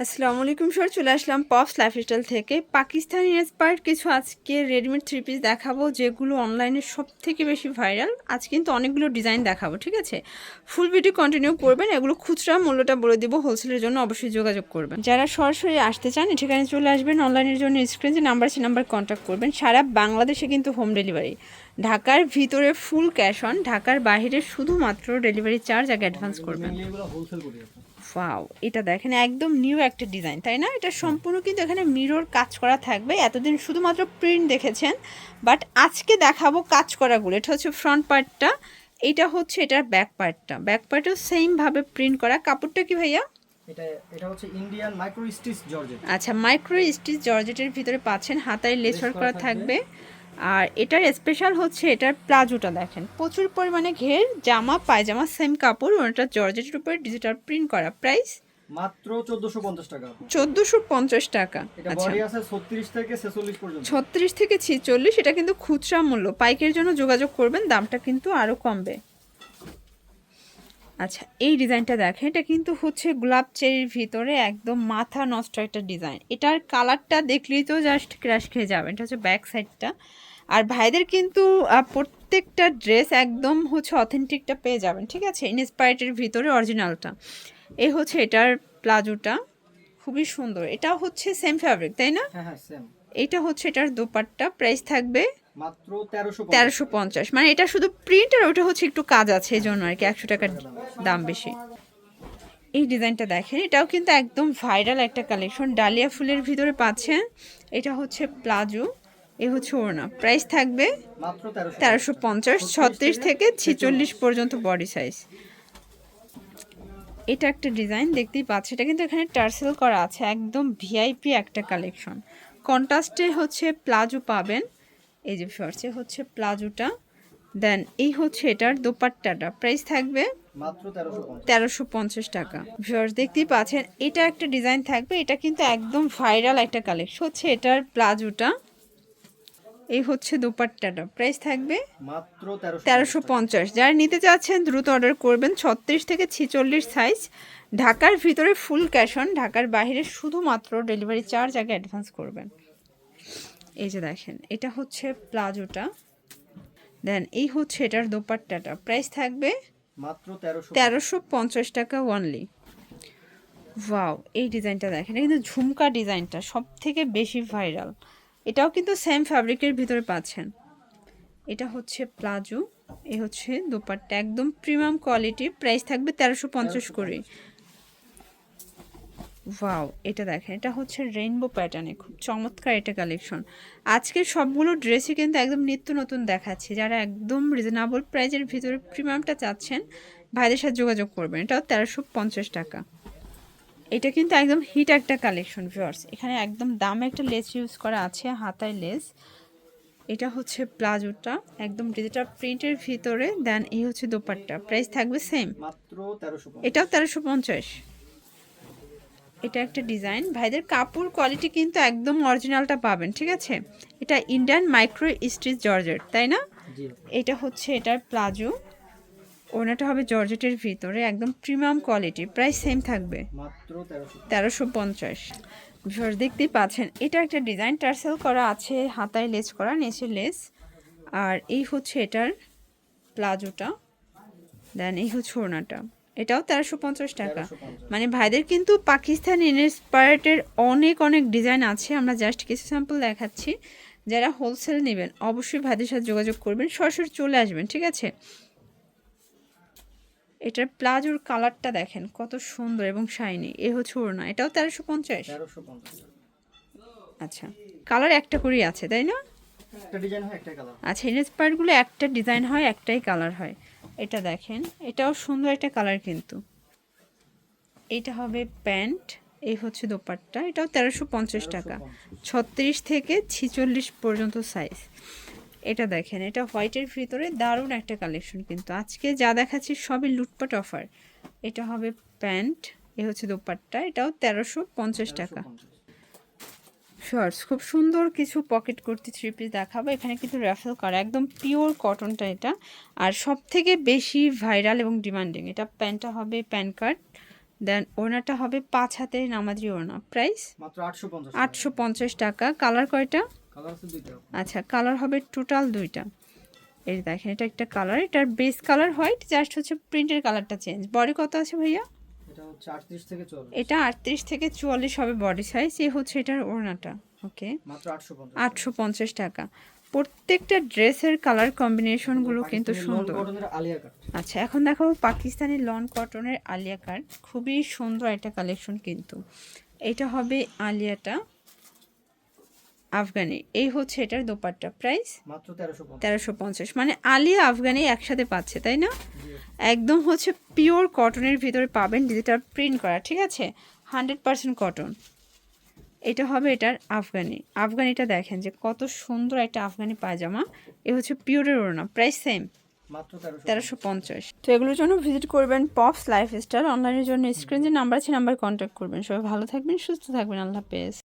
আসসালামু আলাইকুম, স্যার। চলে আসলাম পপস লাইফস্টাইল থেকে। পাকিস্তানি ইন্সপায়ার্ড কিছু আজকে রেডিমেড থ্রি পিস দেখাবো, যেগুলো অনলাইনে সব থেকে বেশি ভাইরাল। আজ কিন্তু অনেকগুলো ডিজাইন দেখাবো, ঠিক আছে? ফুল ভিডিও কন্টিনিউ করবেন, এগুলো খুচরা মূল্যটা বলে দিব, হোলসেলের জন্য অবশ্যই যোগাযোগ করবেন। যারা সরাসরি আসতে চান সেখানে চলে আসবেন, অনলাইনের জন্য স্ক্রিন যে নাম্বার সে নাম্বার কন্ট্যাক্ট করবেন। সারা বাংলাদেশে কিন্তু হোম ডেলিভারি ঢাকার ভিতরে ফুল ক্যাশ অন ঢাকার বাইরে শুধুমাত্র ডেলিভারি চার্জ আগে অ্যাডভান্স করবেন। ওয়াও এটা দেখেন একদম নিউ একটা ডিজাইন তাই না? এটা সম্পূর্ণ কিন্তু এখানে মিরর কাজ করা থাকবে। এতদিন শুধুমাত্র প্রিন্ট দেখেছেন বাট আজকে দেখাবো কাজ করাগুলো। এটা হচ্ছে ফ্রন্ট পার্টটা এটা হচ্ছে এটার ব্যাক পার্টটা ব্যাক পার্টও সেমভাবে প্রিন্ট করা। কাপড়টা কি ভাইয়া? এটা এটা হচ্ছে ইন্ডিয়ান মাইক্রো স্টিচ জর্জেট আচ্ছা মাইক্রো স্টিচ জর্জেটের ভিতরে পাচ্ছেন হাতায় লেসার করা থাকবে। আর এটার স্পেশাল হচ্ছে এটার প্লাজোটা দেখেন। প্রচুর পরিমাণে ঘের জামা পায়জামা সেম কাপড় ওটা জর্জেটের উপরে ডিজিটাল প্রিন্ট করা প্রাইস মাত্র 1450 টাকা। চোদ্দোশো পঞ্চাশ টাকা। এটা আচ্ছা। বডি আছে 36 থেকে 46 পর্যন্ত। ছত্রিশ থেকে ছিচল্লিশ এটা কিন্তু খুচরা মূল্য। পাইকের জন্য যোগাযোগ করবেন দামটা কিন্তু আরও কমবে। আচ্ছা এই ডিজাইনটা দেখেন এটা কিন্তু হচ্ছে গোলাপ চেরির ভিতরে একদম মাথা নষ্ট একটা ডিজাইন। এটার কালারটা দেখলেই তো জাস্ট ক্র্যাশ খেয়ে যাবে এটা হচ্ছে ব্যাক সাইডটা। আর ভাইদের কিন্তু প্রত্যেকটা ড্রেস একদম হচ্ছে অথেন্টিকটা পেয়ে যাবেন ঠিক আছে? ইনস্পায়ার্টের ভিতরে অরিজিনালটা। এই হচ্ছে এটার প্লাজোটা খুবই সুন্দর। এটা হচ্ছে সেম ফ্যাব্রিক তাই না? হ্যাঁ হ্যাঁ এটা হচ্ছে এটার দোপাট্টা প্রাইস থাকবে মাত্র 1350 তেরোশো পঞ্চাশ। মানে এটা শুধু প্রিন্ট আর ওটা হচ্ছে একটু কাজ আছে এই জন্য আর কি একশো টাকার দাম বেশি। এই ডিজাইনটা দেখেন এটাও কিন্তু একদম ভাইরাল একটা কালেকশন ডালিয়া ফুলের ভিতরে পাচ্ছেন এটা হচ্ছে প্লাজো এ হচ্ছে ওড়না। প্রাইস থাকবে তেরোশো পঞ্চাশ। ছত্রিশ থেকে ছিচল্লিশ পর্যন্ত বডি সাইজ এটা একটা ডিজাইন দেখতেই পাচ্ছি এটা কিন্তু এখানে টার্সেল করা আছে একদম ভিআইপি একটা কালেকশন কন্ট্রাস্টে হচ্ছে প্লাজো পাবেন। এই যে ফার্সে হচ্ছে প্লাজোটা। দেন এই হচ্ছে এটার দোপাট্টাটা। প্রাইস থাকবে তেরোশো পঞ্চাশ। টাকা। ভিউয়ার্স দেখতেই পাচ্ছেন এটা একটা ডিজাইন থাকবে এটা কিন্তু একদম ভাইরাল একটা কালেকশন হচ্ছে এটার প্লাজোটা এই হচ্ছে দোপাট্টাটা। প্রাইস থাকবে মাত্র তেরোশো পঞ্চাশ যারা নিতে চাচ্ছেন দ্রুত অর্ডার করবেন ছত্রিশ থেকে ছিচল্লিশ সাইজ ঢাকার ভিতরে ফুল ক্যাশ অন ঢাকার বাইরে শুধুমাত্র ডেলিভারি চার্জ আগে অ্যাডভান্স করবেন। এই যে দেখেন এটা হচ্ছে প্লাজোটা। দেন এই হচ্ছে এটার দোপাট্টাটা। প্রাইস থাকবে মাত্র 1350 তেরোশো পঞ্চাশ টাকা ওয়ানলি ওয়াও এই ডিজাইনটা দেখেন কিন্তু ঝুমকা ডিজাইনটা সব থেকে বেশি ভাইরাল এটাও কিন্তু সেম ফ্যাব্রিকের ভিতরে পাচ্ছেন। এটা হচ্ছে প্লাজো এ হচ্ছে দোপাট্টা একদম প্রিমিয়াম কোয়ালিটি প্রাইস থাকবে তেরোশো পঞ্চাশ। করে। ওয়াও এটা দেখেন এটা হচ্ছে রেইনবো প্যাটার্নে খুব চমৎকার এটা কালেকশন আজকে সবগুলো ড্রেসই কিন্তু একদম নিত্য নতুন দেখাচ্ছি যারা একদম রিজনেবল প্রাইজের ভিতরে প্রিমিয়ামটা চাচ্ছেন ভাইদের সাথে যোগাযোগ করবেন এটাও তেরোশো পঞ্চাশ টাকা। এটা কিন্তু একদম হিট একটা কালেকশন ভিউয়ার্স এখানে একদম দামে একটা লেস ইউজ করা আছে হাতায় লেস এটা হচ্ছে প্লাজোটা একদম ডিজিটাল প্রিন্টের ভিতরে দেন এই হচ্ছে দোপাট্টা প্রাইস থাকবে সেম মাত্র 1350 এটাও তেরোশো পঞ্চাশ। এটা একটা ডিজাইন। ভাইদের কাপড় কোয়ালিটি কিন্তু একদম অরিজিনালটা পাবেন ঠিক আছে? এটা ইন্ডিয়ান মাইক্রো স্টিচ জর্জেট তাই না? এটা হচ্ছে এটার প্লাজো। ওনাটা হবে জর্জেটের ভিতরে একদম প্রিমিয়াম কোয়ালিটি প্রাইস সেম থাকবে। তেরোশো পঞ্চাশ। ভিউয়ার্স দেখতেই পাচ্ছেন এটা একটা ডিজাইন টার্সেল করা আছে হাতায় লেস করা নিচে লেস। আর এই হচ্ছে এটার প্লাজোটা দেন এই হচ্ছে ওড়নাটা। এটাও তেরোশো পঞ্চাশ টাকা। মানে ভাইদের কিন্তু পাকিস্তান ইনস্পায়ার্টের অনেক অনেক ডিজাইন আছে আমরা জাস্ট কিছু স্যাম্পল দেখাচ্ছি। যারা হোলসেল নেবেন অবশ্যই ভাইদের সাথে যোগাযোগ করবেন সরাসরি চলে আসবেন ঠিক আছে? এটার প্লাজোর কালারটা দেখেন কত সুন্দর এবং শাইনি। এ হচ্ছে ওড়না এটাও তেরোশো পঞ্চাশ। আচ্ছা কালার একটা করেই আছে তাই না? একটা ডিজাইন হয় একটা কালার আচ্ছা ইনস্পায়ারগুলো একটা ডিজাইন হয় একটাই কালার হয়। এটা দেখেন এটাও সুন্দর একটা কালার কিন্তু। এটা হবে প্যান্ট এই হচ্ছে দোপাট্টা এটাও তেরোশো পঞ্চাশ টাকা। ছত্রিশ থেকে ছিচল্লিশ পর্যন্ত সাইজ এটা দেখেন এটা হোয়াইটের ভিতরে দারুণ একটা কালেকশন কিন্তু। আজকে যা দেখাচ্ছি সবই লুটপাট অফার এটা হবে প্যান্ট এ হচ্ছে দোপাট্টা এটাও তেরোশো পঞ্চাশ টাকা। শর্টস খুব সুন্দর কিছু পকেট কুর্তি থ্রি পিস দেখাবো। এখানে কিন্তু র্যাফেল করা একদম পিওর কটনটা এটা। আর সব থেকে বেশি ভাইরাল এবং ডিমান্ডিং এটা প্যান্টটা হবে প্যান কার্ড দেন ওড়নাটা হবে পাঁচ হাতের নামাজি ওড়না। প্রাইস আটশো পঞ্চাশ টাকা। কালার কয়টা? আচ্ছা কালার হবে টোটাল দুইটা। এই দেখেন এটা একটা কালার এটার বেস কালার হোয়াইট জাস্ট হচ্ছে প্রিন্টের কালারটা চেঞ্জ বডি কত আছে ভাইয়া? এটা আটত্রিশ থেকে চুয়াল্লিশ হবে বডি সাইজ এ হচ্ছে এটার ওড়নাটা ওকে আটশো পঞ্চাশ টাকা। প্রত্যেকটা ড্রেসের কালার কম্বিনেশনগুলো কিন্তু সুন্দর। আচ্ছা এখন দেখাবো পাকিস্তানি লন কটনের আলিয়া কাট খুবই সুন্দর একটা কালেকশন কিন্তু। এটা হবে আলিয়াটা আফগানি। এই হচ্ছে এটার দোপাট্টা প্রাইস তেরোশো পঞ্চাশ। তেরোশো পঞ্চাশ। মানে আলিয়া আফগানি একসাথে পাচ্ছে তাই না? একদম হচ্ছে পিওর কটনের ভিতরে পাবেন ডিজিটাল প্রিন্ট করা ঠিক আছে? হান্ড্রেড পার্সেন্ট কটন এটা হবে এটার আফগানি। আফগানিটা দেখেন যে কত সুন্দর একটা আফগানি পায়জামা। এ হচ্ছে পিওরের ওড়না প্রাইস সেম তেরোশো পঞ্চাশ। তো এগুলোর জন্য ভিজিট করবেন পপস লাইফস্টাইল অনলাইনের জন্য স্ক্রিন যে নাম্বার আছে নাম্বার কন্ট্যাক্ট করবেন। সবাই ভালো থাকবেন সুস্থ থাকবেন। আল্লাহ হাফেজ।